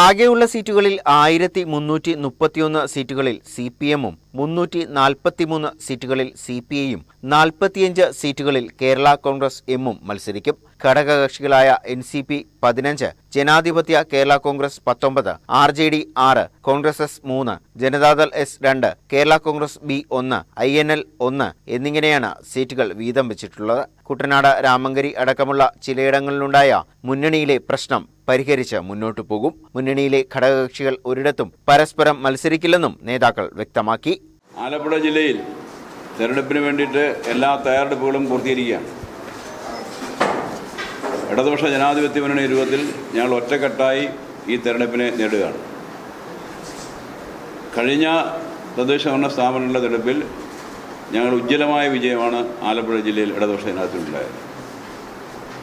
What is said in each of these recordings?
ആകെയുള്ള സീറ്റുകളിൽ ആയിരത്തി മുന്നൂറ്റി മുപ്പത്തിയൊന്ന് സീറ്റുകളിൽ സി പി എമ്മും മുന്നൂറ്റി നാൽപ്പത്തിമൂന്ന് സീറ്റുകളിൽ സി പി ഐയും നാൽപ്പത്തിയഞ്ച് സീറ്റുകളിൽ കേരള കോൺഗ്രസ് എമ്മും മത്സരിക്കും. ഘടകകക്ഷികളായ എൻ സി പി പതിനഞ്ച് ജനാധിപത്യ കേരള കോൺഗ്രസ് പത്തൊമ്പത് ആർ ജെ ഡി ആറ് കോൺഗ്രസ് എസ് മൂന്ന് ജനതാദൾ എസ് രണ്ട് കേരള കോൺഗ്രസ് ബി ഒന്ന് ഐ എൻ എൽ ഒന്ന് എന്നിങ്ങനെയാണ് സീറ്റുകൾ വീതം വെച്ചിട്ടുള്ളത്. കുട്ടനാട് രാമങ്കരി അടക്കമുള്ള ചിലയിടങ്ങളിലുണ്ടായ മുന്നണിയിലെ പ്രശ്നം പരിഹരിച്ച് മുന്നോട്ടു പോകും. മുന്നണിയിലെ ഘടകകക്ഷികൾ ഒരിടത്തും പരസ്പരം മത്സരിക്കില്ലെന്നും നേതാക്കൾ വ്യക്തമാക്കി. ആലപ്പുഴ ജില്ലയിൽ തെരഞ്ഞെടുപ്പിന് വേണ്ടിയിട്ട് എല്ലാ തയ്യാറെടുപ്പുകളും പൂർത്തീകരിക്കുകയാണ്. ഇടതുപക്ഷ ജനാധിപത്യ മുന്നണി രൂപത്തിൽ ഞങ്ങൾ ഒറ്റക്കെട്ടായി ഈ തെരഞ്ഞെടുപ്പിനെ നേടുകയാണ് കഴിഞ്ഞ തദ്ദേശ ഭരണ സ്ഥാപനങ്ങളുടെ തെരഞ്ഞെടുപ്പിൽ ഞങ്ങൾ ഉജ്ജ്വലമായ വിജയമാണ് ആലപ്പുഴ ജില്ലയിൽ ഇടതുപക്ഷ ജനാധിപത്യത്തിലുണ്ടായത്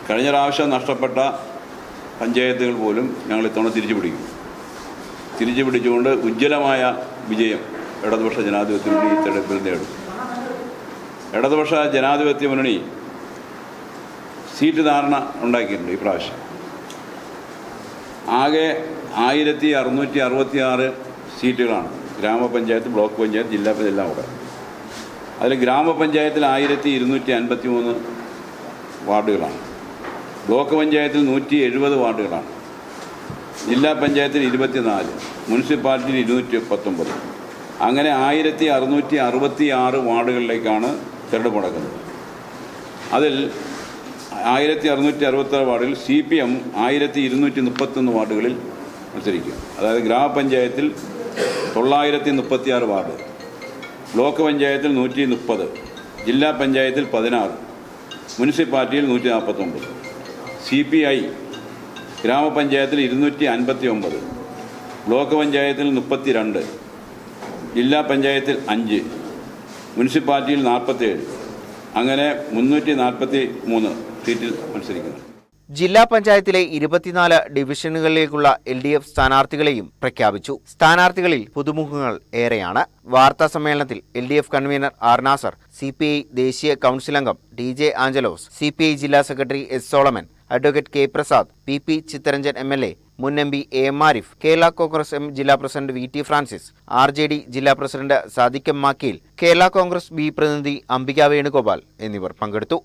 കഴിഞ്ഞ പ്രാവശ്യം നഷ്ടപ്പെട്ട പഞ്ചായത്തുകൾ പോലും ഞങ്ങൾ ഇത്തവണ തിരിച്ചു പിടിക്കും. തിരിച്ചു പിടിച്ചുകൊണ്ട് ഉജ്ജ്വലമായ വിജയം ഇടതുപക്ഷ ജനാധിപത്യ മുന്നണി ഈ തെരഞ്ഞെടുപ്പിൽ നേടും. ഇടതുപക്ഷ ജനാധിപത്യ മുന്നണി സീറ്റ് ധാരണ ഉണ്ടാക്കിയിട്ടുണ്ട് ഈ പ്രാവശ്യം. ആകെ ആയിരത്തി അറുന്നൂറ്റി അറുപത്തി ആറ് സീറ്റുകളാണ് ഗ്രാമപഞ്ചായത്ത് ബ്ലോക്ക് പഞ്ചായത്ത് ജില്ലാ പഞ്ചായത്ത് എല്ലാം കൂടെ. അതിൽ ഗ്രാമപഞ്ചായത്തിൽ ആയിരത്തി ഇരുന്നൂറ്റി അൻപത്തി മൂന്ന് വാർഡുകളാണ്. ബ്ലോക്ക് പഞ്ചായത്തിൽ നൂറ്റി എഴുപത് വാർഡുകളാണ്. ജില്ലാ പഞ്ചായത്തിൽ ഇരുപത്തിനാല് മുനിസിപ്പാലിറ്റിയിൽ ഇരുന്നൂറ്റി പത്തൊമ്പത് അങ്ങനെ ആയിരത്തി അറുന്നൂറ്റി അറുപത്തി ആറ് വാർഡുകളിലേക്കാണ് തിരഞ്ഞെടുപ്പ് നടക്കുന്നത്. അതിൽ ആയിരത്തി അറുന്നൂറ്റി അറുപത്താറ് വാർഡുകളിൽ സി പി എം ആയിരത്തി ഇരുന്നൂറ്റി മുപ്പത്തൊന്ന് വാർഡുകളിൽ മത്സരിക്കും. അതായത് ഗ്രാമപഞ്ചായത്തിൽ തൊള്ളായിരത്തി മുപ്പത്തിയാറ് വാർഡ്. ബ്ലോക്ക് പഞ്ചായത്തിൽ നൂറ്റി മുപ്പത് ജില്ലാ പഞ്ചായത്തിൽ പതിനാറ് മുനിസിപ്പാലിറ്റിയിൽ നൂറ്റി നാൽപ്പത്തൊമ്പത് സി പി ഐ ഗ്രാമപഞ്ചായത്തിൽ ഇരുന്നൂറ്റി അൻപത്തി ഒമ്പത് ബ്ലോക്ക് പഞ്ചായത്തിൽ മുപ്പത്തി രണ്ട് ജില്ലാ പഞ്ചായത്തിൽ അഞ്ച് മുനിസിപ്പാലിറ്റിയിൽ നാൽപ്പത്തേഴ് അങ്ങനെ മുന്നൂറ്റി നാൽപ്പത്തി മൂന്ന് സീറ്റിൽ മത്സരിക്കുന്നു. ജില്ലാ പഞ്ചായത്തിലെ ഇരുപത്തിനാല് ഡിവിഷനുകളിലേക്കുള്ള എൽ ഡി എഫ് സ്ഥാനാർത്ഥികളെയും പ്രഖ്യാപിച്ചു. സ്ഥാനാർത്ഥികളിൽ പുതുമുഖങ്ങൾ ഏറെയാണ്. വാർത്താ സമ്മേളനത്തിൽ L D F convenor R Nasar C P I ദേശീയ കൗൺസിൽ അംഗം D J Angelos C P I ജില്ലാ secretary S Solomon advocate K Prasad P P Chittaranjan M L A മുൻ M P A M Arif Kerala Congress M ജില്ലാ president V T Francis R J D ജില്ലാ president Sadiq M Makkeel Kerala Congress B പ്രതിനിധി അംബിക വേണുഗോപാൽ എന്നിവർ പങ്കെടുത്തു.